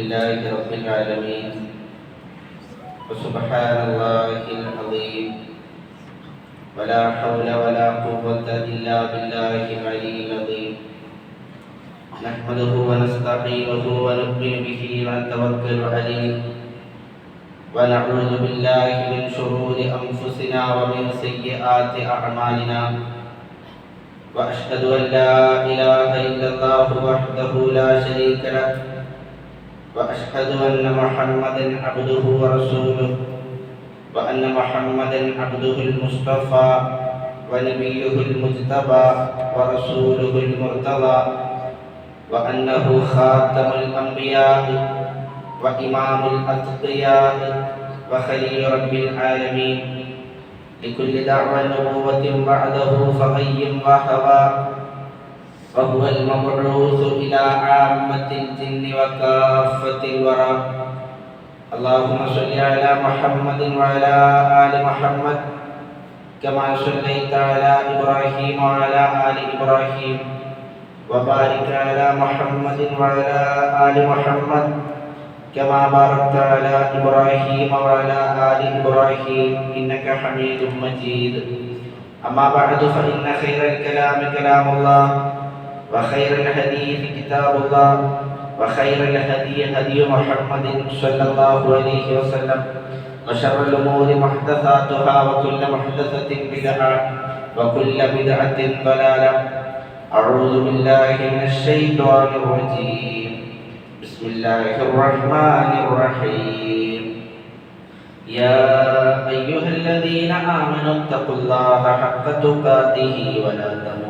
لله رب العالمين وسبحان الله العظيم ولا حول ولا قوة إلا بالله العلي العظيم نحمده ونستعينه ونؤمن به ونتوكل عليه ونعوذ بالله من شرور أنفسنا ومن سيئات أعمالنا وأشهد أن لا إله إلا الله وحده لا شريك له وأشهد أن محمدا عبده ورسوله وأن محمدا عبده المصطفى ونبيه المجتبى ورسوله المرتضى وأنه خاتم الأنبياء وإمام الأتقياء وخليل رب العالمين. لكل دعوة نبوة بعده فغي وهوى. وهو المبعوث إلى عامة الجن وكافة الورى. اللهم صل على محمد وعلى آل محمد كما صليت على إبراهيم وعلى آل إبراهيم وبارك على محمد وعلى آل محمد كما باركت على إبراهيم وعلى آل إبراهيم إنك حميد مجيد. أما بعد فإن خير الكلام كلام الله. وخير الحديث كتاب الله وخير الهدي هدي محمد صلى الله عليه وسلم. وشر الأمور محدثاتها وكل محدثة بدعة وكل بدعة ضلالة. أعوذ بالله من الشيطان الرجيم. بسم الله الرحمن الرحيم. يا أيها الذين آمنوا اتقوا الله حق تقاته ولا تموتن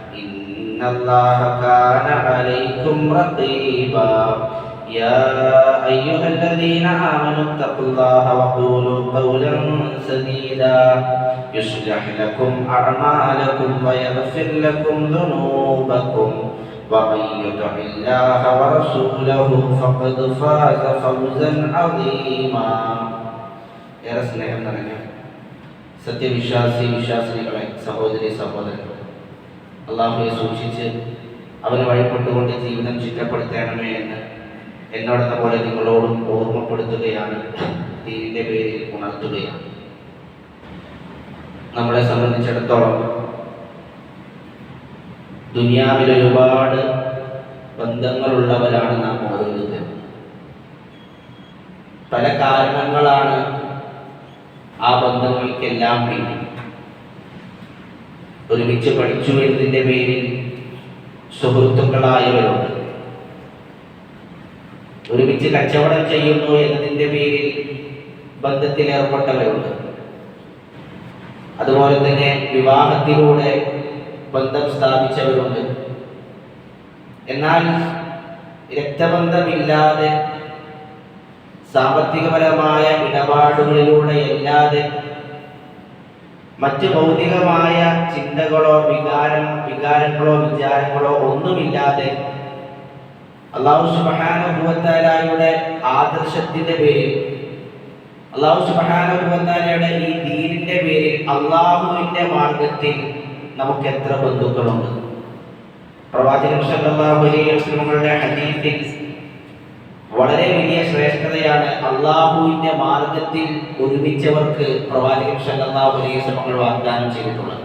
إن الله كان عليكم رقيبا يا أيها الذين آمنوا اتقوا الله وقولوا قولا سديدا يصلح لكم أعمالكم ويغفر لكم ذنوبكم ومن يطع الله ورسوله فقد فاز فوزا عظيما ഏറെ സ്നേഹം നിറഞ്ഞ സത്യവിശ്വാസി വിശ്വാസിനികളെ സഹോദരി സഹോദരങ്ങൾ അള്ളാഹുയെ സൂക്ഷിച്ച് അവന് വഴിപ്പെട്ടുകൊണ്ട് ജീവിതം ചിട്ടപ്പെടുത്തേണമേ എന്ന് എന്നോടെന്ന പോലെ നിങ്ങളോടും ഓർമ്മപ്പെടുത്തുകയാണ് ദീനിന്റെ പേരിൽ ഉണർത്തുകയാണ്. നമ്മളെ സംബന്ധിച്ചിടത്തോളം ദുനിയാവിൽ ഒരുപാട് ബന്ധങ്ങളുള്ളവരാണ് നാം ഓരോരുത്തരും പല കാരണങ്ങളാണ് ആ ബന്ധങ്ങൾക്കെല്ലാം പിന്നിൽ. ഒരുമിച്ച് പഠിച്ചു എന്നതിന്റെ പേരിൽ സുഹൃത്തുക്കളായവരുണ്ട്. ഒരുമിച്ച് കച്ചവടം ചെയ്യുന്നു എന്നതിന്റെ പേരിൽ ബന്ധത്തിലേർപ്പെട്ടവരുണ്ട്. അതുപോലെ തന്നെ വിവാഹത്തിലൂടെ ബന്ധം സ്ഥാപിച്ചവരുണ്ട്. എന്നാൽ രക്തബന്ധമില്ലാതെ സാമ്പത്തികപരമായ ഇടപാടുകളിലൂടെ അല്ലാതെ മറ്റ് ഭൗതികമായ ചിന്തകളോ വികാരം വികാരങ്ങളോ വിചാരങ്ങളോ ഒന്നുമില്ലാതെ അള്ളാഹു സുബാനുഭവത്താലയുടെ ആദർശത്തിന്റെ പേരിൽ അള്ളാഹു സുബാനുഭവത്താലയുടെ ഈ ദീനിന്റെ പേരിൽ അള്ളാഹുവിന്റെ മാർഗത്തിൽ നമുക്ക് എത്ര ബന്ധുക്കളുണ്ട്? പ്രവാചകൻ സല്ലല്ലാഹു അലൈഹി വളരെ വലിയ ശ്രേഷ്ഠതയാണ് അള്ളാഹുവിന്റെ മാർഗത്തിൽ ഒരുമിച്ചവർക്ക് പ്രവാചകൻ സല്ലല്ലാഹു അലൈഹി വാഗ്ദാനം ചെയ്തിട്ടുള്ളത്.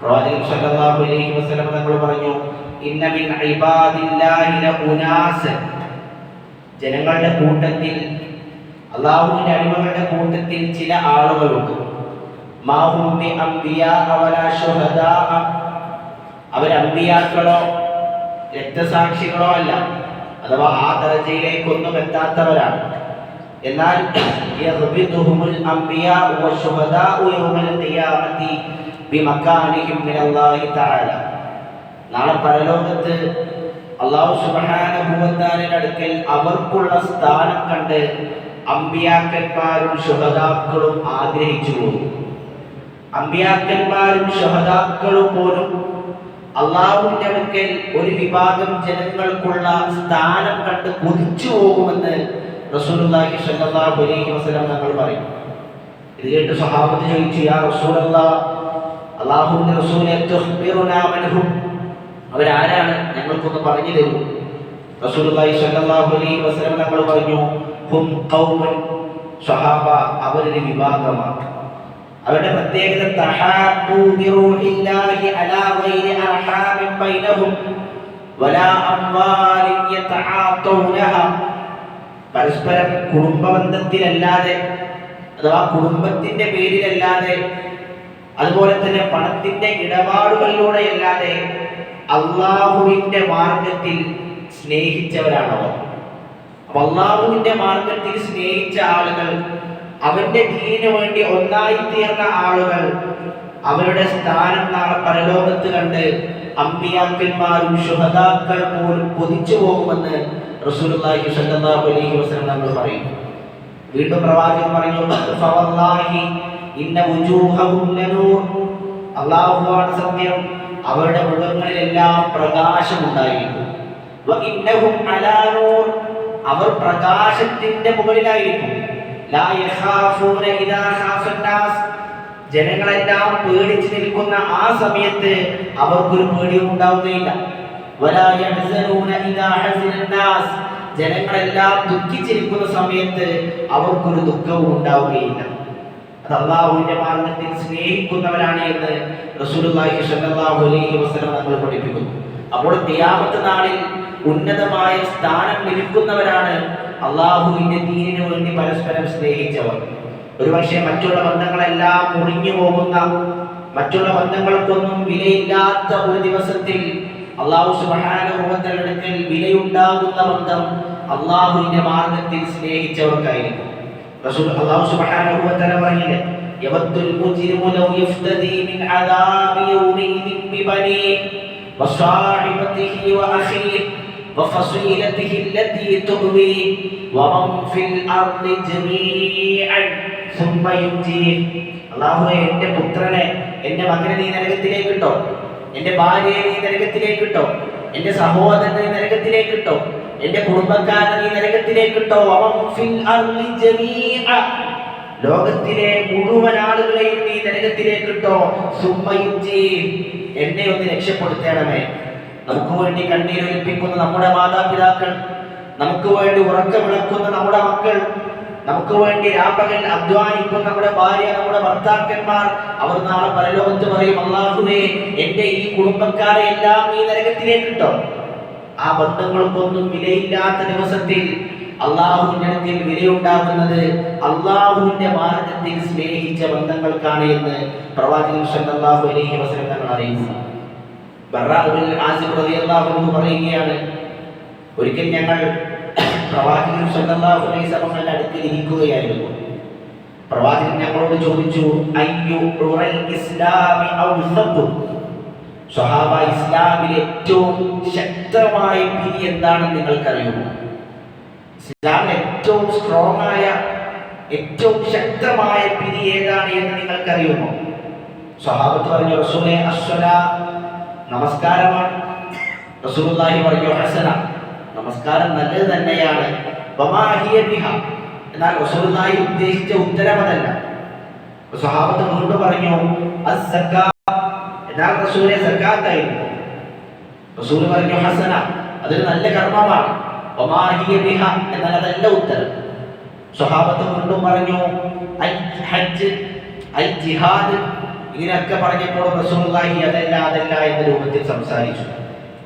പ്രവാചകൻ സല്ലല്ലാഹു അലൈഹി തങ്ങൾ പറഞ്ഞു ഇന്ന മിൻ ജനങ്ങളുടെ കൂട്ടത്തിൽ അള്ളാഹുവിന്റെ അടിമകളുടെ കൂട്ടത്തിൽ ചില ആളുകളുണ്ട്. അവരമ്പിയാക്കളോ അമ്പിയാക്കളോ രക്തസാക്ഷികളോ അല്ല. അഥവാ ആ ദർജയിലേക്കൊന്നും എത്താത്തവരാണ്. എന്നാൽ നാളെ പരലോകത്ത് അള്ളാഹു തആലയുടെ അടുക്കൽ അവർക്കുള്ള സ്ഥാനം കണ്ട് അമ്പിയാക്കന്മാരും ശുഹദാക്കളും ആഗ്രഹിച്ചു പോകും. അമ്പിയാക്കന്മാരും ശുഹദാക്കളും പോലും അള്ളാഹുവിന്റെ അടുക്കൽ ഒരു വിഭാഗം ജനങ്ങൾക്കുള്ള സ്ഥാനം കണ്ട് കൊതിച്ചു പോകുമെന്ന് റസൂലുള്ളാഹി സ്വല്ലല്ലാഹു അലൈഹി വസല്ലം തങ്ങൾ പറയും. ഇത് കേട്ട് സ്വഹാബത്ത് ചോദിച്ചു യാ റസൂലല്ലാഹ് അള്ളാഹുവിന്റെ റസൂലെ തുഖ്ബിറുനാ മൻഹും. അവരാരാണ്? ഞങ്ങൾക്കൊന്ന് പറഞ്ഞു തരൂ. റസൂലുള്ളാഹി സ്വല്ലല്ലാഹു അലൈഹി വസല്ലം തങ്ങൾ പറഞ്ഞു ഹും ഖൗമുൻ. സ്വഹാബ അവരൊരു വിഭാഗമാണ്. അവരുടെ പ്രത്യേകത പരസ്പരം കുടുംബ ബന്ധത്തിലല്ലാതെ അഥവാ കുടുംബത്തിന്റെ പേരിലല്ലാതെ അതുപോലെ തന്നെ പണത്തിന്റെ ഇടപാടുകളിലൂടെ അല്ലാതെ അള്ളാഹുവിന്റെ മാർഗത്തിൽ സ്നേഹിച്ചവരാണവർ. അപ്പൊ അള്ളാഹുവിന്റെ മാർഗത്തിൽ സ്നേഹിച്ച ആളുകൾ അവന്റെ ദീനിനു വേണ്ടി ഒന്നായി തീർന്ന ആളുകൾ അവരുടെ സ്ഥാനം നാളെ പരലോകത്ത് കണ്ട് അമ്പിയാക്കന്മാരും ശുഹതാക്കൾ പോലും കൊതിച്ചു പോകുമെന്ന് റസൂലുള്ളാഹി സ്വല്ലല്ലാഹു അലൈഹി വസല്ലം നമ്മൾ പറയും വീണ്ടും പ്രവാചകൻ പറഞ്ഞു ഫവല്ലാഹി ഇന്ന വുജൂഹഹും ലനൂർ. സത്യം അവരുടെ മുഖങ്ങളിലെല്ലാം പ്രകാശമുണ്ടായിരിക്കും. വ ഇന്നഹും അലാ നൂർ. അവർ പ്രകാശത്തിന്റെ മുകളിലായിരിക്കും. ജനങ്ങളെല്ലാം പേടിച്ചു നിൽക്കുന്ന ആ സമയത്ത് അവർക്കൊരു പേടിയും ഉണ്ടാവുകയില്ല. ജനങ്ങളെല്ലാം ദുഃഖിച്ചിരിക്കുന്ന സമയത്ത് അവർക്കൊരു ദുഃഖവും ഉണ്ടാവുകയില്ല. അത് അള്ളാഹുവിന്റെ മാർഗത്തിൽ സ്നേഹിക്കുന്നവരാണ് എന്ന് റസൂലുള്ളാഹി സ്വല്ലല്ലാഹു അലൈഹി വസല്ലം നമ്മൾ പഠിപ്പിക്കുന്നു. അപ്പോൾ ഖിയാമത്ത് നാളിൽ ഉന്നതമായ സ്ഥാനം ലഭിക്കുന്നവരാണ് അള്ളാഹുവിന്റെ ദീനിനു വേണ്ടി പരസ്പരം സ്നേഹിച്ചവർ. ഒരുപക്ഷെ മറ്റുള്ള ബന്ധങ്ങളെല്ലാം മുറിഞ്ഞു പോകുന്ന മറ്റുള്ള ബന്ധങ്ങൾക്കൊന്നും വിലയില്ലാത്ത ഒരു ദിവസത്തിൽ അള്ളാഹു സുബാനുഭവത്തിന്റെ അടുക്കൽ വിലയുണ്ടാകുന്ന ബന്ധം അള്ളാഹുവിന്റെ മാർഗത്തിൽ സ്നേഹിച്ചവർക്കായിരിക്കും. റസൂൽ അള്ളാഹു തആല പറഞ്ഞില്ലേ വസാഹിബതിഹി വഅഖീഹി وفصيلته التي تؤويه ومن في الأرض جميعا ثم ينجيه അള്ളാഹുവെ എന്റെ പുത്രനെ എന്റെ മകനെ നീ നരകത്തിലേക്ക് ഇട്ടോ എന്റെ ഭാര്യയെ നീ നരകത്തിലേക്ക് ഇട്ടോ എന്റെ സഹോദരനെ നീ നരകത്തിലേക്ക് ഇട്ടോ എന്റെ കുടുംബക്കാരനെ നീ നരകത്തിലേക്ക് ഇട്ടോ അവൻ ഫിൽ അർളി ജമീഅ ലോകത്തിലെ മുഴുവൻ ആളുകളെയും നീ നരകത്തിലേക്ക് ഇട്ടോ സുമ്മയുജി എന്നെ ഒന്ന് രക്ഷപ്പെടുത്തണമേ നമുക്ക് വേണ്ടി കണ്ണീരൊലിപ്പിക്കുന്ന നമ്മുടെ മാതാപിതാക്കൾ നമുക്ക് വേണ്ടി ഉറക്കമിളക്കുന്ന നമ്മുടെ മക്കൾ നമുക്ക് വേണ്ടി രാപ്പകൽ അധ്വാനിക്കുന്ന നമ്മുടെ ഭാര്യ നമ്മുടെ ഭർത്താക്കന്മാർ അവർ നാളെ പരലോകത്ത് പറയും അള്ളാഹുവേ എന്റെ ഈ കുടുംബക്കാരെ എല്ലാം ഈ നരകത്തിലേക്ക് കിട്ടും ആ ബന്ധങ്ങൾക്കൊന്നും വിലയില്ലാത്ത ദിവസത്തിൽ അള്ളാഹുവിന്റെ അടുത്തിൽ വിലയുണ്ടാകുന്നത് അള്ളാഹുവിന്റെ മാർഗത്തിൽ സ്നേഹിച്ച ബന്ധങ്ങൾക്കാണ് എന്ന് പ്രവാചകൻ അലൈഹി വസല്ലം തങ്ങൾ പറയുകയാണ് ഒരിക്കൽ ഞങ്ങൾ പ്രവാചകൻ സല്ലല്ലാഹു അലൈഹി വസല്ലം അടുക്കൽ ഇരിക്കുകയായിരുന്നു. പ്രവാചകൻ ഞങ്ങളോട് ചോദിച്ചു അയ്യു ഉറൽ ഇസ്ലാമി ഔസഖു സ്വഹാബ ഇസ്ലാമിലെ ഏറ്റവും ശക്തമായ വിധി എന്താണെന്ന് നിങ്ങൾക്കറിയുമോ ഇസ്ലാമിൽ ഏറ്റവും സ്ട്രോങ് ആയ ഏറ്റവും ശക്തമായ പിരി ഏതാണ് എന്ന് നിങ്ങൾക്കറിയുമോ? സ്വഹാബത്ത് പറഞ്ഞു റസൂലെ അസ്വല നമസ്കാരമാണ്. റസൂലുള്ളാഹി പറഞ്ഞു ഹസന നമസ്കാരം നല്ലത് തന്നെയാണ്. എന്നാൽ റസൂലുള്ളാഹി ഉദ്ദേശിച്ച ഉത്തരം അതല്ല. സ്വഹാബത്ത് വീണ്ടും പറഞ്ഞു എന്നാൽ റസൂലെ സക്കാത്തായിരുന്നു. റസൂൽ പറഞ്ഞു ഹസന അതൊരു നല്ല കർമ്മമാണ്. എന്നാൽ അതല്ല ഉത്തരം. സ്വഹാബത്ത് വീണ്ടും പറഞ്ഞു ഹജ്ജ് ജിഹാദ് ഇങ്ങനെയൊക്കെ പറഞ്ഞപ്പോൾ റസൂലുള്ളാഹി അതല്ല അതല്ല എന്ന രൂപത്തിൽ സംസാരിച്ചു.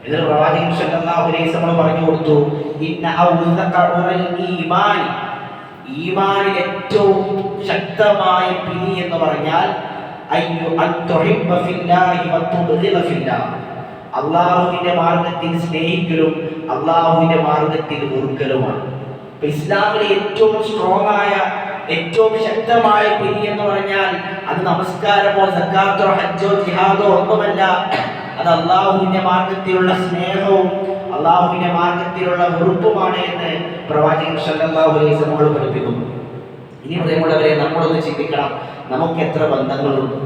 ഇതിൽ പ്രവാചകൻ സല്ലല്ലാഹു അലൈഹി വസല്ലം പറഞ്ഞു കൊടുത്തു ഇന്ന ഔസഖ ഉറൽ ഈമാൻ. ഈമാനിൽ ഏറ്റവും ശക്തമായ പിരി എന്ന് പറഞ്ഞാൽ അയ്യു അൻ തുഹിബ്ബ ഫില്ലാഹി വ തുബ്ഗിദ ഫില്ലാഹ്. അള്ളാഹുവിന്റെ മാർഗത്തിൽ സ്നേഹിക്കലും അള്ളാഹുവിന്റെ മാർഗത്തിൽ വെറുക്കലുമാണ്. ഇസ്ലാമിലെ ഏറ്റവും സ്ട്രോങ് ആയ ഏറ്റവും ശക്തമായ പിരി എന്ന് പറഞ്ഞാൽ അത് നമസ്കാരമോ സക്കാത്തോ ഹജ്ജോ ജിഹാദോ ഒന്നുമല്ല. അത് അള്ളാഹുവിന്റെ മാർഗത്തിലുള്ള സ്നേഹവും അള്ളാഹുവിന്റെ മാർഗത്തിലുള്ള വെറുപ്പുമാണ് എന്ന് പ്രവാചകൻ സല്ലല്ലാഹു അലൈഹി പഠിപ്പിക്കുന്നു. ഇനി പ്രിയമുള്ളവരെ നമ്മളൊന്ന് ചിന്തിക്കണം. നമുക്ക് എത്ര ബന്ധങ്ങളുണ്ട്?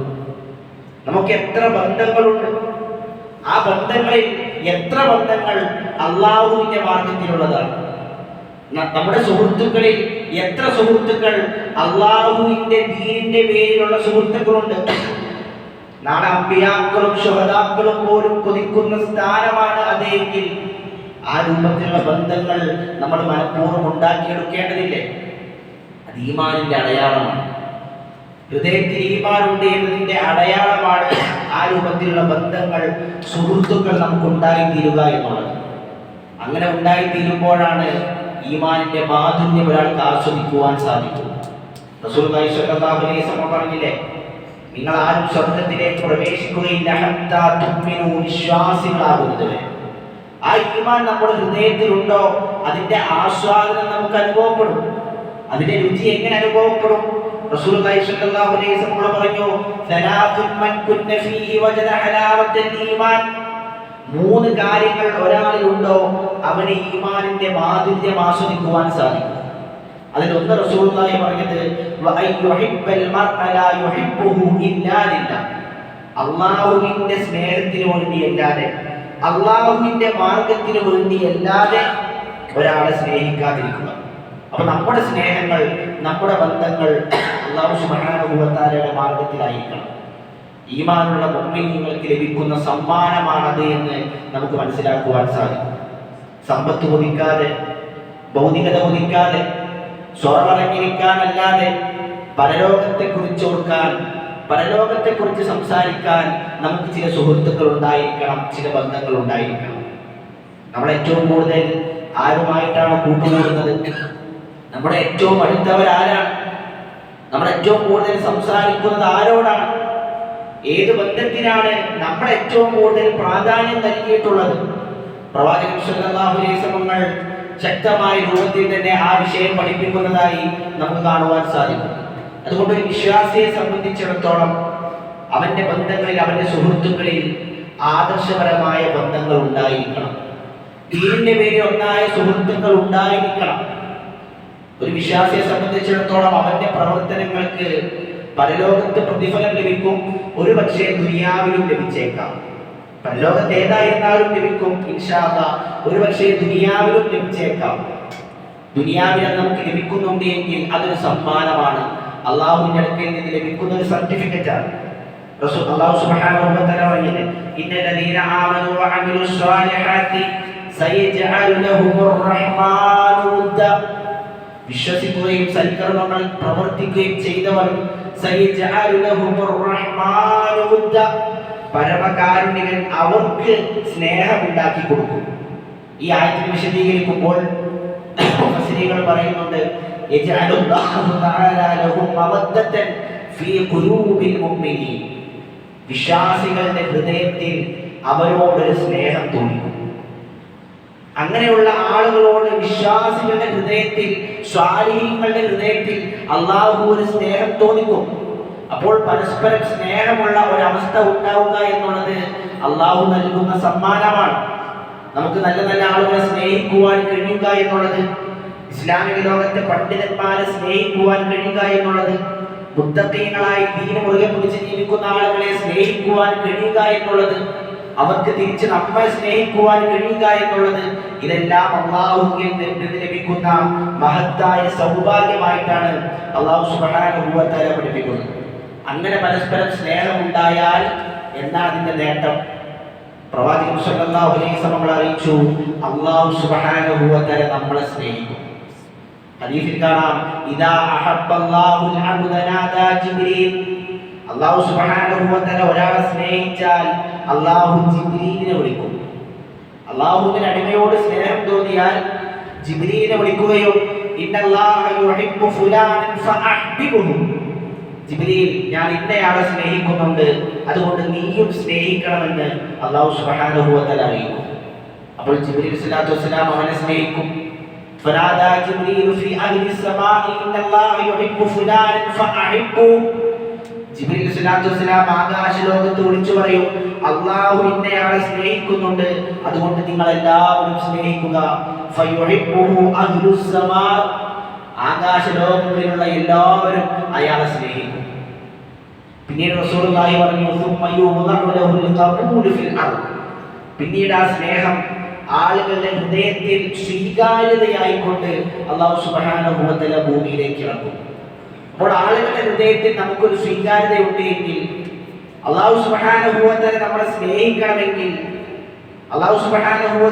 നമുക്ക് എത്ര ബന്ധങ്ങളുണ്ട്? ആ ബന്ധങ്ങളിൽ എത്ര ബന്ധങ്ങൾ അള്ളാഹുവിന്റെ മാർഗത്തിലുള്ളതാണ്? നമ്മുടെ സുഹൃത്തുക്കളിൽ എത്ര സുഹൃത്തുക്കൾ അള്ളാഹുവിന്റെ ദീനിന്റെ പേരിലുള്ള സുഹൃത്തുക്കളുണ്ട്? നാളെ അമ്പിയാക്കളും ശുഹതാക്കളും പോലും കൊതിക്കുന്ന സ്ഥാനമാണ് അതെങ്കിൽ ആ രൂപത്തിലുള്ള ബന്ധങ്ങൾ നമ്മൾ മനഃപൂർവം ഉണ്ടാക്കിയെടുക്കേണ്ടതില്ലേ? അത് ഈമാനിന്റെ അടയാളമാണ്. ഹൃദയത്തിൽ ഈമാനുണ്ട് എന്നതിന്റെ അടയാളമാണ് ആ രൂപത്തിലുള്ള ബന്ധങ്ങൾ സുഹൃത്തുക്കൾ നമുക്ക് ഉണ്ടായിത്തീരുക എന്നുള്ളത്. അങ്ങനെ ഉണ്ടായിത്തീരുമ്പോഴാണ് ഈമാനിന്റെ മാധുര്യം ഒരാൾക്ക് ആസ്വദിക്കുവാൻ സാധിക്കും. റസൂൽ പറഞ്ഞില്ലേ? നിങ്ങൾ ആരും സ്വർഗത്തിലേക്ക് പ്രവേശിക്കുകയില്ല വിശ്വാസികളാകുന്നത് ആ ഈമാൻ നമ്മുടെ ഹൃദയത്തിലുണ്ടോ? അതിന്റെ ആസ്വാദനം നമുക്ക് അനുഭവപ്പെടും. അതിന്റെ രുചി എങ്ങനെ അനുഭവപ്പെടും? വസല്ലം പറഞ്ഞു മൂന്ന് കാര്യങ്ങൾ ഒരാളിലുണ്ടോ അവന് ഈമാനിന്റെ മാധുര്യം ആസ്വദിക്കുവാൻ സാധിക്കും. അതിലൊന്ന് റസൂലുള്ളാഹി പറഞ്ഞത് അള്ളാഹുവിന്റെ സ്നേഹത്തിന് വേണ്ടിയല്ലാതെ അള്ളാഹുവിന്റെ മാർഗത്തിന് വേണ്ടിയല്ലാതെ ഒരാളെ സ്നേഹിക്കാതിരിക്കുക. അപ്പൊ നമ്മുടെ സ്നേഹങ്ങൾ നമ്മുടെ ബന്ധങ്ങൾ അള്ളാഹു സുബ്ഹാനഹു മാർഗത്തിലായിരിക്കണം. ഈമാനുള്ള മുമ്മിങ്ങൾക്ക് ലഭിക്കുന്ന സമ്മാനമാണത് എന്ന് നമുക്ക് മനസ്സിലാക്കുവാൻ സാധിക്കും. സമ്പത്ത് കൊതിക്കാതെ ഭൗതികത കൊതിക്കാതെ സ്വർവറങ്ങിരിക്കാനല്ലാതെ പരലോകത്തെ കുറിച്ച് ഓർക്കാൻ പരലോകത്തെ കുറിച്ച് സംസാരിക്കാൻ നമുക്ക് ചില സുഹൃത്തുക്കൾ ഉണ്ടായിരിക്കണം ചില ബന്ധങ്ങൾ ഉണ്ടായിരിക്കണം. നമ്മൾ ഏറ്റവും കൂടുതൽ ആരുമായിട്ടാണ് കൂട്ടുകൂടുന്നത്? നമ്മുടെ ഏറ്റവും അടുത്തവരാരാണ്? നമ്മൾ ഏറ്റവും കൂടുതൽ സംസാരിക്കുന്നത് ആരോടാണ്? ഏത് ബന്ധത്തിനാണ് നമ്മൾ ഏറ്റവും കൂടുതൽ പ്രാധാന്യം നൽകിയിട്ടുള്ളത്? പ്രവാചകൻ വസല്ലമകൾ ശക്തമായ രൂപത്തിൽ തന്നെ ആ വിഷയം പഠിപ്പിക്കുന്നതായി നമുക്ക് കാണുവാൻ സാധിക്കും. അതുകൊണ്ട് ഒരു വിശ്വാസിയെ സംബന്ധിച്ചിടത്തോളം അവന്റെ ബന്ധങ്ങളിൽ അവന്റെ സുഹൃത്തുക്കളിൽ ആദർശപരമായ ബന്ധങ്ങൾ ഉണ്ടായിരിക്കണം. ദീനിന്റെ പേരിൽ ഒന്നായ സുഹൃത്തുക്കൾ ഉണ്ടായിരിക്കണം. ഒരു വിശ്വാസിയെ സംബന്ധിച്ചിടത്തോളം അവന്റെ പ്രവർത്തനങ്ങൾക്ക് പരലോകത്ത് പ്രതിഫലം ലഭിക്കും. ഒരു പക്ഷേ ദുനിയാവിലും ലഭിച്ചേക്കാം. പരലോകത്ത് ഏതായിരുന്നാലും ലഭിക്കും ഇൻഷാല്ല ഒരു പക്ഷേ ദുനിയാവിലും ലഭിച്ചേക്കാം. ദുനിയാവിനെ നമുക്ക് ലഭിക്കുന്നുണ്ട് എങ്കിൽ അതൊരു സമ്മാനമാണ്. അള്ളാഹുവിന്റെ അടുക്കൽ നിന്ന് ലഭിക്കുന്ന ഒരു സർട്ടിഫിക്കറ്റ് ആണ് വ തആല പ്രവർത്തിക്കുകയും ചെയ്തവർ പരമകാരുണികൻ അവർക്ക് സ്നേഹമുണ്ടാക്കി കൊടുക്കും. ഈ ആയത്തിൽ വിശദീകരിക്കുമ്പോൾ സ്ത്രീകൾ പറയുന്നുണ്ട് വിശ്വാസികളുടെ ഹൃദയത്തിൽ അവരോടൊരു സ്നേഹം തോന്നിക്കും അങ്ങനെയുള്ള ആളുകളോട് വിശ്വാസികളുടെ ഹൃദയത്തിൽ സ്വാധീനങ്ങളുടെ ഹൃദയത്തിൽ അള്ളാഹു ഒരു സ്നേഹം തോന്നിക്കും. അപ്പോൾ പരസ്പരം സ്നേഹമുള്ള ഒരവസ്ഥ ഉണ്ടാവുക എന്നുള്ളത് അള്ളാഹു നൽകുന്ന സമ്മാനമാണ്. നമുക്ക് നല്ല നല്ല ആളുകളെ സ്നേഹിക്കുവാൻ കഴിയുക എന്നുള്ളത് ഇസ്ലാമിക ലോകത്തെ പണ്ഡിതന്മാരെ സ്നേഹിക്കുവാൻ കഴിയുക എന്നുള്ളത് ബുദ്ധത്തീങ്ങളായി ദീന മുറുകെ പിടിച്ച് ജീവിക്കുന്ന ആളുകളെ സ്നേഹിക്കുവാൻ കഴിയുക എന്നുള്ളത് അവർക്ക് തിരിച്ച് നമ്മെ സ്നേഹിക്കുവാൻ കഴിയുക എന്നുള്ളത് ഇതെല്ലാം അള്ളാഹുവിൽ നിന്ന് ലഭിക്കുന്ന മഹത്തായ സൗഭാഗ്യമായിട്ടാണ് അള്ളാഹു സുബാനുഭവത്താല പഠിപ്പിക്കുന്നത്. അങ്ങനെ പരസ്പരം സ്നേഹമുണ്ടായാൽ എന്താണ് അതിന്റെ നേട്ടം? പ്രവാചകൻ സല്ലല്ലാഹു അലൈഹി വസല്ലം നമ്മളെ അറിയിച്ചു അള്ളാഹു തആല നമ്മളെ സ്നേഹിക്കും. ഹദീസിൽ കാണാം ഇദാ അഹബ്ബല്ലാഹു അബ്ദ നാദാ ജിബ്രീൽ. അള്ളാഹു തആല ഒരാളെ സ്നേഹിച്ചാൽ അള്ളാഹു ജിബ്രീലിനെ വിളിക്കും അള്ളാഹുവിന്റെ അടിമയോട് സ്നേഹം തോന്നിയാൽ ജിബ്രീലിനെ വിളിക്കുകയും ഇന്നല്ലാഹ യുഹിബ്ബു ഫുലാനൻ ഫഅഹ്ബിബുഹു ജിബ്രീൽ ഞാൻ ഇന്നയാളെ സ്നേഹിക്കുന്നുണ്ട് അതുകൊണ്ട് നീയും സ്നേഹിക്കണമെന്ന് അള്ളാഹു സുബ്ഹാനഹു വ തആല അറിയിക്കും അപ്പോൾ ജിബ്രീൽ സ്വലാത്തു വസ്സലാം അവനെ സ്നേഹിക്കും فنادى جبريل في أهل السماء إن الله يحب فلانا فأحبه ജിബ്രീൽ സ്വലാത്തു വസ്സലാം ആകാശ ലോകത്ത് വിളിച്ചു പറയും അള്ളാഹു ഇന്നയാളെ സ്നേഹിക്കുന്നുണ്ട്. അതുകൊണ്ട് നിങ്ങൾ എല്ലാവരും സ്നേഹിക്കുക. ആകാശ ലോകങ്ങളിലുള്ള എല്ലാവരും അയാളെ സ്നേഹിക്കും. പിന്നീട് റസൂലുള്ളാഹി പറഞ്ഞു "സുമ്മ യുവ്ളഉ ലഹുൽ ഖബൂലു പിന്നീട് ആ സ്നേഹം ആളുകളുടെ ഹൃദയത്തിൽ സ്വീകാര്യതയായിക്കൊണ്ട് അള്ളാഹു സുബ്ഹാനഹു വ തആല ഭൂമിയിലേക്ക് ഇറക്കും അപ്പോൾ ആളുകളുടെ ഹൃദയത്തിൽ നമുക്കൊരു സ്വീകാര്യത ഉണ്ടെങ്കിൽ അള്ളാഹു തആല നമ്മളെ സ്നേഹിക്കണമെങ്കിൽ അള്ളാഹു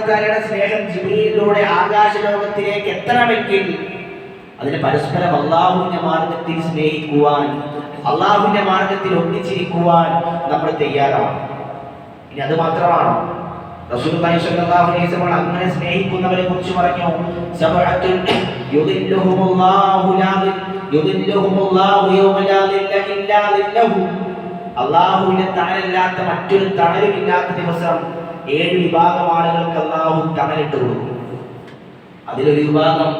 തആലയുടെ സ്നേഹം ജിബ്രീലിലൂടെ ആകാശ ലോകത്തിലേക്ക് എത്തണമെങ്കിൽ അതിന് പരസ്പരം അള്ളാഹുവിന്റെ മാർഗത്തിൽ സ്നേഹിക്കുവാൻ അള്ളാഹുവിന്റെ മാർഗത്തിൽ ഒന്നിച്ചിരിക്കുവാൻ നമ്മൾ തയ്യാറാണ് ഇനി അത് മാത്രമാണോ. അലൈഹി വസല്ലം അങ്ങനെ സ്നേഹിക്കുന്നവരെ കുറിച്ച് പറഞ്ഞു സബഅത്തുൻ അള്ളാഹുവിന്റെ തണലില്ലാത്ത മറ്റൊരു തണലുമില്ലാത്ത ദിവസം ഏഴ് വിഭാഗം ആളുകൾക്ക് അള്ളാഹു തണലിട്ട് കൊടുക്കും. അതിലൊരു വിഭാഗം.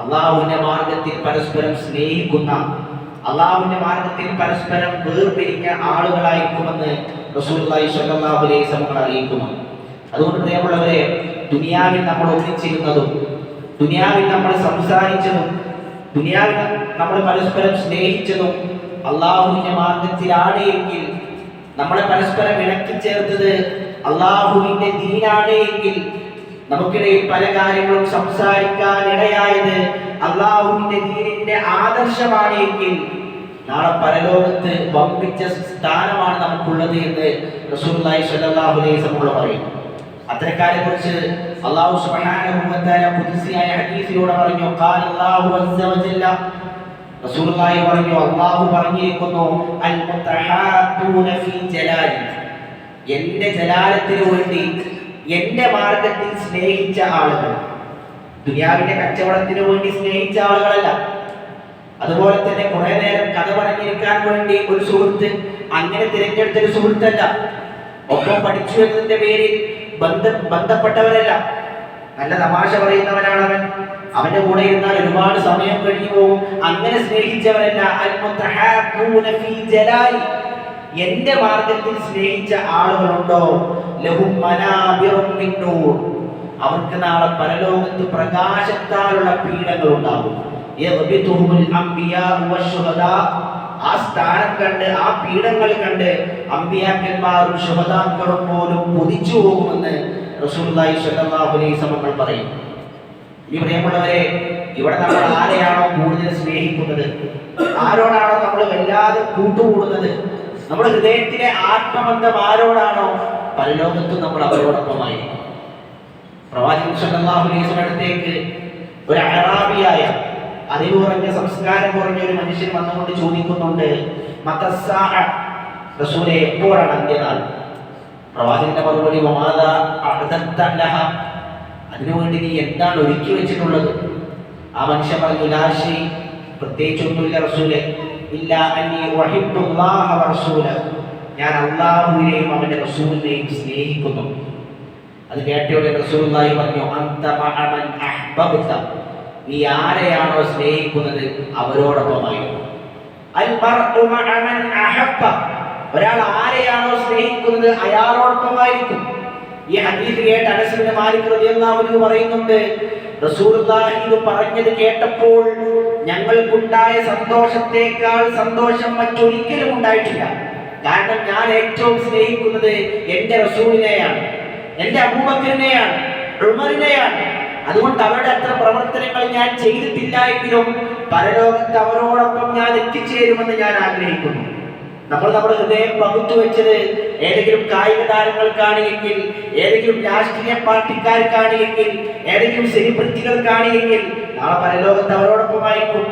അള്ളാഹുവിന്റെ മാർഗത്തിൽ പരസ്പരം സ്നേഹിക്കുന്ന അള്ളാഹുവിന്റെ മാർഗത്തിൽ പരസ്പരം വേർപിരിഞ്ഞ ആളുകളായിരിക്കുമെന്ന് സ്വല്ലല്ലാഹു അലൈഹി വസല്ലം അറിയിക്കുന്നു. അതുകൊണ്ട് പ്രിയമുള്ളവരെ ദുനിയാവിൽ നമ്മൾ ഒന്നിച്ചിരുന്നതും ദുനിയാവിൽ നമ്മൾ സംസാരിച്ചതും ദുനിയാവിൽ നമ്മൾ പരസ്പരം സ്നേഹിച്ചതും അള്ളാഹുവിന്റെ മാർഗത്തിലാണ് എങ്കിൽ നമ്മളെ പരസ്പരം ഇണക്കി ചേർത്തത് അള്ളാഹുവിന്റെ ദീനാണ് എങ്കിൽ നമുക്കിടയിൽ പല കാര്യങ്ങളും സംസാരിക്കാൻ ഇടയായത് അള്ളാഹുവിന്റെ ദീനിന്റെ ആദർശമാണ് എങ്കിൽ നാളെ പരലോകത്ത് വമ്പിച്ച സ്ഥാനമാണ് നമുക്കുള്ളത് എന്ന് സ്വല്ലല്ലാഹു അലൈഹി പറയുന്നു. പറയും അത്തരക്കാരെ കുറിച്ച് അള്ളാഹു സുബ്ഹാനഹു വ തആല ഖുദ്സിയായ ഹദീസിലൂടെ പറഞ്ഞു ഖാല അല്ലാഹു അസ്സ വജല്ല. റസൂലുള്ളാഹി പറഞ്ഞു അല്ലാഹു പറഞ്ഞിരിക്കുന്നു അൽ മുത്തഹാബൂന ഫീ ജലാലി എന്റെ ജലാലത്തിന് വേണ്ടി എന്റെ മാർഗത്തിൽ സ്നേഹിച്ച ആളുകൾ. ദുനിയാവിന്റെ കച്ചവടത്തിന് വേണ്ടി സ്നേഹിച്ച ആളുകളല്ല. അതുപോലെ തന്നെ കുറെ നേരം കഥ പറഞ്ഞിരിക്കാൻ വേണ്ടി ഒരു സുഹൃത്ത് അങ്ങനെ തിരഞ്ഞെടുത്ത ഒരു സുഹൃത്തല്ല. ഒപ്പം പഠിച്ചു എന്നതിന്റെ പേരിൽ ബന്ധ ബന്ധപ്പെട്ടവരല്ല. നല്ല തമാശ പറയുന്നവനാണ് അവൻ അവന്റെ കൂടെ ഇരുന്നാൽ ഒരുപാട് സമയം കഴിഞ്ഞു പോകും. അങ്ങനെ സ്നേഹിച്ചവരല്ല. എന്റെ മാർഗത്തിൽ സ്നേഹിച്ച ആളുകളുണ്ടോ? അവർക്ക് നാളെ പരലോകത്ത് പ്രകാശത്താലുള്ള പീഡങ്ങൾ ഉണ്ടാകും. ആ സ്ഥാനം കണ്ട് ആ പീഡങ്ങൾ കണ്ട് അമ്പിയാക്കന്മാരും ശുഭദാക്കളും പോലും കൊതിച്ചു പോകുമെന്ന് വസല്ലം പറയും. ഇനി പ്രിയമുള്ളവരെ ഇവിടെ നമ്മൾ ആരെയാണോ കൂടുതൽ സ്നേഹിക്കുന്നത്? ആരോടാണോ നമ്മൾ വല്ലാതെ കൂട്ടുകൂടുന്നത്? നമ്മുടെ ഹൃദയത്തിലെ ആത്മബന്ധം ആരോടാണോ? പരലോകത്തും നമ്മൾ അവരോടൊപ്പമായിരിക്കും. പ്രവാചകൻ അടുത്തേക്ക് ഒരു അറാബിയായ അറിവ് കുറഞ്ഞ സംസ്കാരം കുറഞ്ഞ ഒരു മനുഷ്യൻ വന്നുകൊണ്ട് ചോദിക്കുന്നുണ്ട് റസൂലെ എപ്പോഴാണ് അന്ത്യനാൾ? പ്രവാചകന്റെ മറുപടി അതിനുവേണ്ടി നീ എന്താണ് ഒരുക്കി വെച്ചിട്ടുള്ളത്? ആ മനുഷ്യൻ പറഞ്ഞു ലാശി പ്രത്യേകിച്ചൊന്നുമില്ല റസൂലെ. ഇല്ല ഞാൻ അള്ളാഹുവിനെയും അവന്റെ റസൂലിനെയും സ്നേഹിക്കുന്നു. അത് കേട്ടയോടെ റസൂലായി പറഞ്ഞു അന്ത മഅമൻ അഹ്ബബ്ത. നീ ആരെയാണോ സ്നേഹിക്കുന്നത് അഹബ്ബ. ഒരാൾ ആരെയാണോ സ്നേഹിക്കുന്നത് അയാളോടൊപ്പമായിരിക്കും. ഈ ഹദീസ് കേട്ട് അനസിന്റെ മാലിക് റളിയല്ലാഹു പറയുന്നുണ്ട് റസൂലുള്ളാഹി ഇത് പറഞ്ഞത് കേട്ടപ്പോൾ ഞങ്ങൾക്കുണ്ടായ സന്തോഷത്തേക്കാൾ സന്തോഷം മറ്റൊരിക്കലും ഉണ്ടായിട്ടില്ല. കാരണം ഞാൻ ഏറ്റവും സ്നേഹിക്കുന്നത് എന്റെ റസൂലിനെയാണ് എന്റെ അബൂബക്കറിനെയാണ് ഉമറിനെയാണ്. അതുകൊണ്ട് അവരുടെ അത്ര പ്രവർത്തനങ്ങൾ ഞാൻ ചെയ്തിട്ടില്ല എങ്കിലും പരലോകത്ത് അവരോടൊപ്പം ഞാൻ എത്തിച്ചേരുമെന്ന് ഞാൻ ആഗ്രഹിക്കുന്നു. നമ്മൾ നമ്മുടെ ഹൃദയം പകുത്തു വെച്ചത് ഏതെങ്കിലും കായിക താരങ്ങൾക്കാണ് എങ്കിൽ ഏതെങ്കിലും രാഷ്ട്രീയ പാർട്ടിക്കാർക്കാണ് എങ്കിൽ ഏതെങ്കിലും സെലിബ്രിറ്റികൾക്കാണ് എങ്കിൽ നാളെ പരലോകത്ത് അവരോടൊപ്പമായിരിക്കും.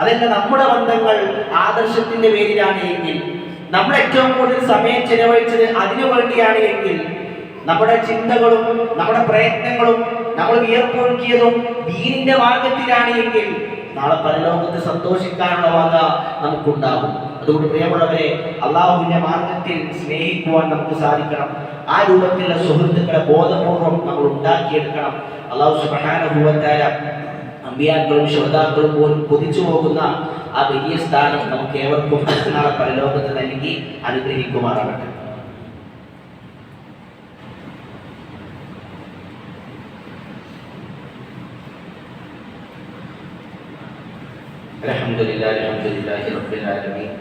അതല്ല നമ്മുടെ ബന്ധങ്ങൾ ആദർശത്തിന്റെ പേരിലാണ് എങ്കിൽ നമ്മൾ ഏറ്റവും കൂടുതൽ സമയം ചെലവഴിച്ചത് അതിനു വേണ്ടിയാണ് എങ്കിൽ നമ്മുടെ ചിന്തകളും നമ്മുടെ പ്രയത്നങ്ങളും നമ്മൾ വിയർപ്പൊഴുക്കിയതും ദീനിന്റെ മാർഗത്തിലാണ് എങ്കിൽ നാളെ പരലോകത്ത് സന്തോഷിക്കാനുള്ള വക നമുക്കുണ്ടാകും. അതുകൊണ്ട് പ്രിയമുള്ളവരെ അള്ളാഹുവിന്റെ മാർഗത്തിൽ സ്നേഹിക്കുവാൻ നമുക്ക് സാധിക്കണം. ആ രൂപത്തിലുള്ള സുഹൃത്തുക്കളെ ബോധപൂർവം നമ്മൾ ഉണ്ടാക്കിയെടുക്കണം. അള്ളാഹു സുബാനുഭവത്തായ അമ്പിയാക്കളും ശ്രോതാക്കളും പോലും കൊതിച്ചു പോകുന്ന ആ വലിയ സ്ഥാനം നമുക്ക് ഏവർക്കും നാളെ പരലോകത്ത് നൽകി അനുഗ്രഹിക്കുമാറാകട്ടെ. الحمد لله الحمد لله رب العالمين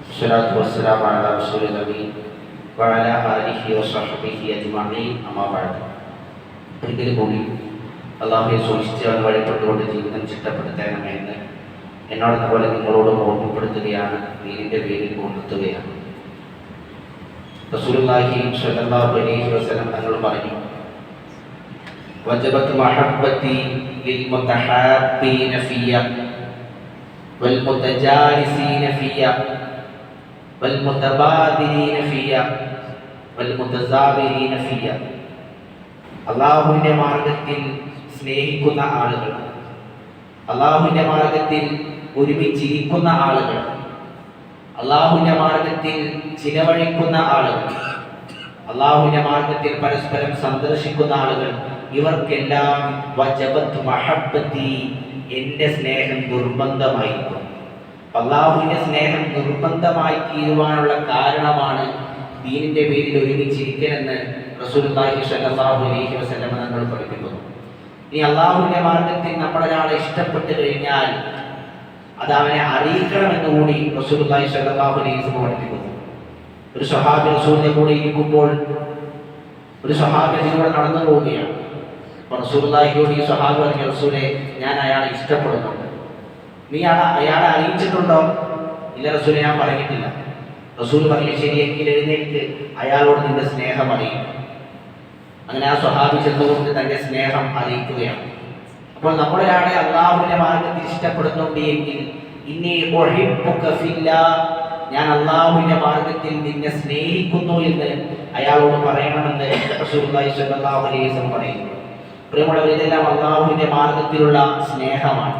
والصلاة والسلام على رسول الأمين وعلى آله وصحبه أجمعين أما بعد ഒരിക്കൽ കൂടി അള്ളാഹുയെ സൂക്ഷിച്ച് അവൻ വഴിപ്പെട്ടുകൊണ്ട് ജീവിതം ചിട്ടപ്പെടുത്തണമെന്ന് എന്നോട് അതുപോലെ നിങ്ങളോട് ഓർമ്മപ്പെടുത്തുകയാണ് ദീനിൻ്റെ പേരിൽ ഉണർത്തുകയാണ് റസൂലുള്ളാഹി സ്വല്ലല്ലാഹു അലൈഹി വസല്ലം തങ്ങൾ പറഞ്ഞു وجبت محبتي للمتحابين فيا والمتجالسين فيا والمتبادلين فيا والمتزاورين فيا അള്ളാഹുവിൻ്റെ മാർഗത്തിൽ സ്നേഹിക്കുന്ന ആളുകൾ അള്ളാഹുവിൻ്റെ മാർഗത്തിൽ ഒരുമിച്ചിരിക്കുന്ന ആളുകൾ അള്ളാഹുവിൻ്റെ മാർഗത്തിൽ ചിലവഴിക്കുന്ന ആളുകൾ അള്ളാഹുവിൻ്റെ മാർഗത്തിൽ പരസ്പരം സന്ദർശിക്കുന്ന ആളുകൾ ഇവർക്കെല്ലാം വജബത്ത് മഹബത്തി എന്റെ സ്നേഹം നിർബന്ധമായി അള്ളാഹുവിന്റെ സ്നേഹം നിർബന്ധമായി തീരുവാനുള്ള കാരണമാണ് ദീനിന്റെ പേരിൽ ഒരുമിച്ചിരിക്കലെന്ന് റസൂലുള്ളാഹി സ്വല്ലല്ലാഹു അലൈഹി വസല്ലം നമ്മൾ പഠിപ്പിക്കുന്നു. ഇനി അള്ളാഹുവിന്റെ മാർഗത്തിൽ നമ്മളൊരാളെ ഇഷ്ടപ്പെട്ട് കഴിഞ്ഞാൽ അത് അവനെ അറിയിക്കണമെന്ന് കൂടി റസൂലുള്ളാഹി സ്വല്ലല്ലാഹു അലൈഹി പഠിപ്പിക്കുന്നു. ഒരു സ്വഹാബി റസൂലിന്റെ കൂടെ ഇരിക്കുമ്പോൾ ഒരു സ്വഹാബിനെ അതിലൂടെ നടന്നു പോവുകയാണ് അപ്പോൾ ഈ സ്വഹാബി പറഞ്ഞ റസൂലെ ഞാൻ അയാളെ ഇഷ്ടപ്പെടുന്നുണ്ട്. നീ അയാളെ അറിയിച്ചിട്ടുണ്ടോ? ഇല്ല റസൂലെ ഞാൻ പറഞ്ഞിട്ടില്ല. റസൂൽ പറഞ്ഞു ശരിയെങ്കിൽ എഴുന്നേറ്റ് അയാളോട് നിന്റെ സ്നേഹം അറിയും അങ്ങനെ ആ സ്വഹാബി ചെന്നുകൊണ്ട് തന്റെ സ്നേഹം അറിയിക്കുകയാണ്. അപ്പോൾ നമ്മളൊരാളെ അള്ളാഹുവിന്റെ മാർഗത്തിൽ ഇഷ്ടപ്പെടുന്നുണ്ട് എങ്കിൽ ഇനി ഞാൻ അള്ളാഹുവിന്റെ മാർഗത്തിൽ നിന്നെ സ്നേഹിക്കുന്നു എന്ന് അയാളോട് പറയണമെന്ന് സ്വല്ലല്ലാഹു അലൈഹി പറയുന്നു. പ്രിയമുള്ളവർ ഇതെല്ലാം മാർഗത്തിലുള്ള സ്നേഹമാണ്.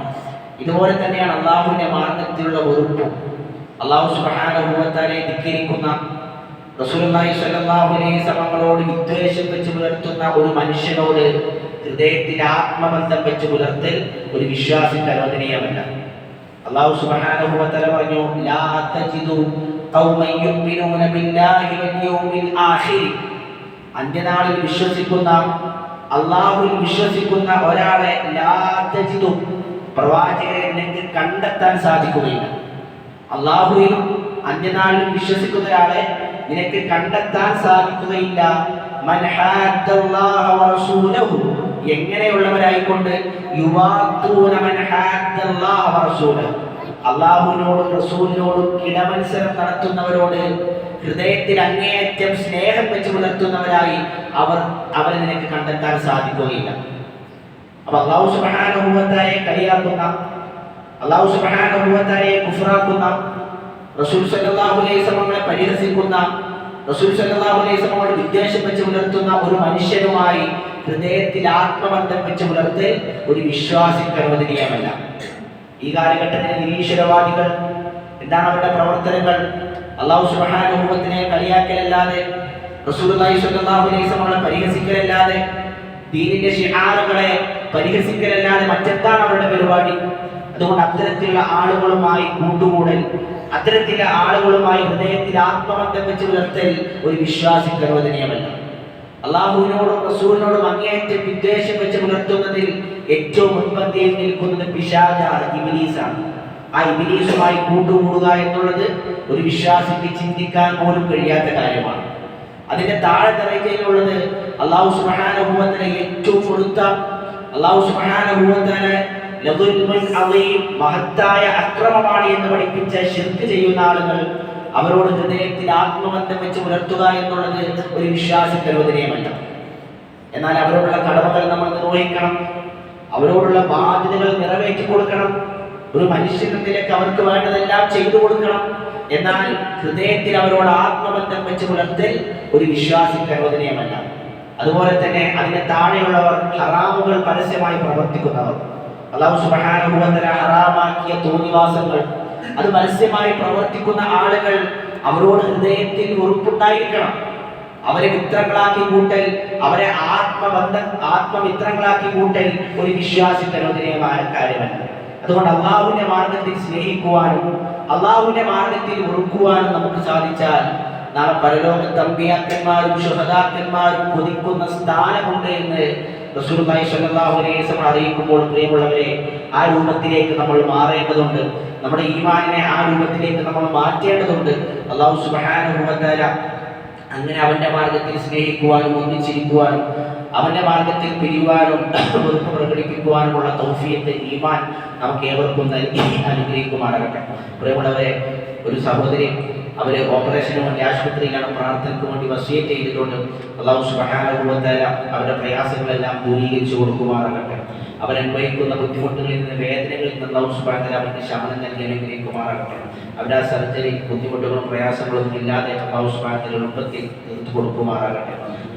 ഇതുപോലെ തന്നെയാണ് അള്ളാഹുവിന്റെ മാർഗത്തിലുള്ള വെറുപ്പും. അള്ളാഹു സുബ്ഹാനഹുവതആലയെ ധിക്കരിക്കുന്ന സ്വല്ലല്ലാഹു അലൈഹി വസല്ലമയോട് വിദ്വേഷം വെച്ച് പുലർത്തുന്ന ഒരു മനുഷ്യനോട് ഹൃദയത്തിൽ ആത്മബന്ധം വെച്ച് പുലർത്തൽ ഒരു വിശ്വാസിക്ക് അനുവദനീയമല്ല. അള്ളാഹു സുബ്ഹാനഹു വതആല പറഞ്ഞു അന്ത്യനാളിൽ വിശ്വസിക്കുന്ന അള്ളാഹുവിൽ വിശ്വസിക്കുന്ന ഒരാളെ ലാ തജിദു പ്രവാചകരെ നിങ്ങൾക്ക് കണ്ടെത്താൻ സാധിക്കുകയില്ല. അള്ളാഹുവിലും അന്യനാളിലും വിശ്വസിക്കുന്ന ഒരാളെ നിനക്ക് കണ്ടെത്താൻ സാധിക്കുകയില്ല. എങ്ങനെയുള്ളവരായിക്കൊണ്ട് യുവാത്തൂന അള്ളാഹുവിനോടും റസൂലിനോടും കിടമത്സരം നടത്തുന്നവരോട് ഹൃദയത്തിൽ അങ്ങേയറ്റം സ്നേഹം വെച്ച് പുലർത്തുന്നവരായി അവർ അവരെ നിനക്ക് കണ്ടെത്താൻ സാധിക്കുകയില്ല. അപ്പൊ അള്ളാഹു സുബാനുഭവത്താരെ കളിയാക്കുന്ന അള്ളാഹു സുബാനുഭവത്താരെ കുഫറാക്കുന്ന റസൂൽ അലൈഹി വസല്ലമയെ പരിഹസിക്കുന്ന റസൂൽ സല്ലല്ലാഹു അലൈഹി വസല്ലമയോട് വിദ്വേഷം വെച്ച് പുലർത്തുന്ന ഒരു മനുഷ്യനുമായി ഹൃദയത്തിൽ ആത്മബന്ധം വെച്ച് പുലർത്തൽ ഒരു വിശ്വാസിക്ക് അനുവദനീയമല്ല. ഈ കാലഘട്ടത്തിലെ നിരീശ്വരവാദികൾ എന്താണ് അവരുടെ പ്രവർത്തനങ്ങൾ? അള്ളാഹു സുബാനുഭവത്തിനെ കളിയാക്കലല്ലാതെ വസല്ലമയെ പരിഹസിക്കലല്ലാതെ ദീനിന്റെ ശിഹാറുകളെ പരിഹസിക്കലല്ലാതെ മറ്റെന്താണ് അവരുടെ പരിപാടി? അതുകൊണ്ട് അത്തരത്തിലുള്ള ആളുകളുമായി കൂട്ടുകൂടൽ അത്തരത്തിലുള്ള ആളുകളുമായി ഹൃദയത്തിൽ ആത്മബന്ധം വെച്ച് പുലർത്തൽ ഒരു വിശ്വാസി അനുവദനീയമല്ല അള്ളാഹുവിനോടും റസൂലിനോടും അങ്ങേയറ്റം വിദ്വേഷം വെച്ച് പുലർത്തുന്നതിൽ ഏറ്റവും മുൻപന്തിയിൽ നിൽക്കുന്നത് പിശാചാണ് ഇബിലീസാണ്. ആ ഇബിലീസുമായി കൂട്ടുകൂടുക എന്നുള്ളത് ഒരു വിശ്വാസിക്ക് ചിന്തിക്കാൻ പോലും കഴിയാത്ത കാര്യമാണ്. അതിന്റെ താഴെ തറയ്ക്കയിലുള്ളത് അള്ളാഹു സുബ്ഹാനഹുവതആല ഏറ്റവും കൊടുത്ത അള്ളാഹു അളീം മഹത്തായ അക്രമമാണ് എന്ന് പഠിപ്പിച്ച ശിർക്ക് ചെയ്യുന്ന ആളുകൾ അവരോട് ഹൃദയത്തിൽ ആത്മബന്ധം വെച്ച് പുലർത്തുക എന്നുള്ളത് ഒരു വിശ്വാസ അനുവദനീയമല്ല എന്നാൽ അവരോടുള്ള കടമകൾ നമ്മൾ നിർവഹിക്കണം. അവരോടുള്ള ബാധ്യതകൾ നിറവേറ്റി കൊടുക്കണം. ഒരു മനുഷ്യന്റെ നിലയ്ക്ക് അവർക്ക് വേണ്ടതെല്ലാം ചെയ്തു കൊടുക്കണം. എന്നാൽ ഹൃദയത്തിൽ അവരോട് ആത്മബന്ധം വെച്ച് പുലർത്തൽ ഒരു വിശ്വാസി അനുവദനീയമല്ല അതുപോലെ തന്നെ അതിന് താഴെയുള്ളവർ ഹറാമുകൾ പരസ്യമായി പ്രവർത്തിക്കുന്നവർ. അള്ളാഹു തആല ഹറാമാക്കിയ തോന്നിവാസങ്ങൾ അത് പരസ്യമായി പ്രവർത്തിക്കുന്ന ആളുകൾ അവരോട് ഹൃദയത്തിൽ ഉറപ്പുണ്ടായിരിക്കണം. അവരെ മിത്രങ്ങളാക്കി കൂട്ടൽ അവരെ ആത്മബന്ധ ആത്മമിത്രങ്ങളാക്കി കൂട്ടൽ ഒരു വിശ്വാസി അനുദിനമായ കാര്യമല്ല അതുകൊണ്ട് അള്ളാഹുവിന്റെ മാർഗത്തിൽ സ്നേഹിക്കുവാനും അള്ളാഹുവിന്റെ മാർഗത്തിൽ ഉറുക്കുവാനും നമുക്ക് സാധിച്ചാൽ നാളെ പരലോകത്ത് തമ്പിയാക്കന്മാരും ശുഹദാക്കന്മാരും കൊതിക്കുന്ന സ്ഥാനമുണ്ട് എന്ന് അറിയിക്കുമ്പോൾ പ്രിയമുള്ളവരെ ആ രൂപത്തിലേക്ക് നമ്മൾ മാറേണ്ടതുണ്ട്. നമ്മുടെ ഈമാനിനെ ആ രൂപത്തിലേക്ക് നമ്മൾ മാറ്റേണ്ടതുണ്ട്. അള്ളാഹു തആല അങ്ങനെ അവന്റെ മാർഗത്തിൽ സ്നേഹിക്കുവാനും ഒന്നിച്ചിരിക്കുവാനും അവന്റെ മാർഗത്തിൽ പിരിയുവാനും വെറുപ്പ് പ്രകടിപ്പിക്കുവാനുമുള്ള തൗഫിയത്തെ ഈമാൻ നമുക്ക് ഏവർക്കും നൽകി അനുഗ്രഹിക്കുമാറാകട്ടെ. പ്രിയമുള്ളവരെ ഒരു സഹോദരി അവർ ഓപ്പറേഷന് വേണ്ടി ആശുപത്രിയിലാണ് പ്രാർത്ഥനയ്ക്ക് വേണ്ടി വസീറ്റ് ചെയ്തിട്ടുണ്ട് അള്ളാഹു സുബഹാനുഭവത്താല അവരുടെ പ്രയാസങ്ങളെല്ലാം ദൂരീകരിച്ചു കൊടുക്കുമാറാകട്ടെ. അവരനുഭവിക്കുന്ന ബുദ്ധിമുട്ടുകളിൽ നിന്ന് വേദനകളിൽ നിന്ന് അള്ളാഹു സുബാന അവർക്ക് ശമനം നൽകി അനുഗ്രഹിക്കുമാറാകട്ടെ. അവരുടെ ആ സർജറി ബുദ്ധിമുട്ടുകളും പ്രയാസങ്ങളും ഇല്ലാതെ അള്ളാഹു സുബാന എളുപ്പത്തിൽ തീർത്തു കൊടുക്കുമാറാകട്ടെ.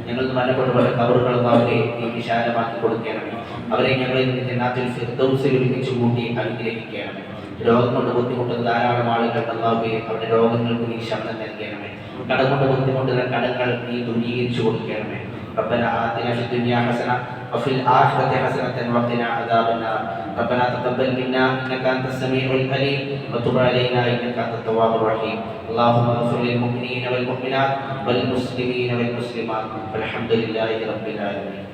ഞങ്ങൾ മരണപ്പെട്ടവരുടെ കവറുകളും അവരെ വിശാലമാക്കി കൊടുക്കണം അവരെ ഞങ്ങളിൽ നിന്ന് ജനാത്തിൽ ഫിർദൗസിൽ ഒരുമിച്ച് കൂട്ടി അനുഗ്രഹിക്കണമേ. രോഗം കൊണ്ട് ബുദ്ധിമുട്ടുന്ന ധാരാളം ആളുകൾ അള്ളാഹുവെ അവരുടെ രോഗങ്ങൾക്ക് നീ ശമനം നൽകണമേ കടം കൊണ്ട് ബുദ്ധിമുട്ടുന്ന കടങ്ങൾ നീ ദൂരീകരിച്ചു കൊടുക്കണമേ ربنا آتنا في الدنيا حسنة وفي الآخرة حسنة وقنا عذاب النار ربنا تقبل منا إنك أنت السميع العليم وتب علينا إنك أنت التواب الرحيم اللهم اغفر للمؤمنين والمؤمنات والمسلمين والمسلمات والحمد لله رب العالمين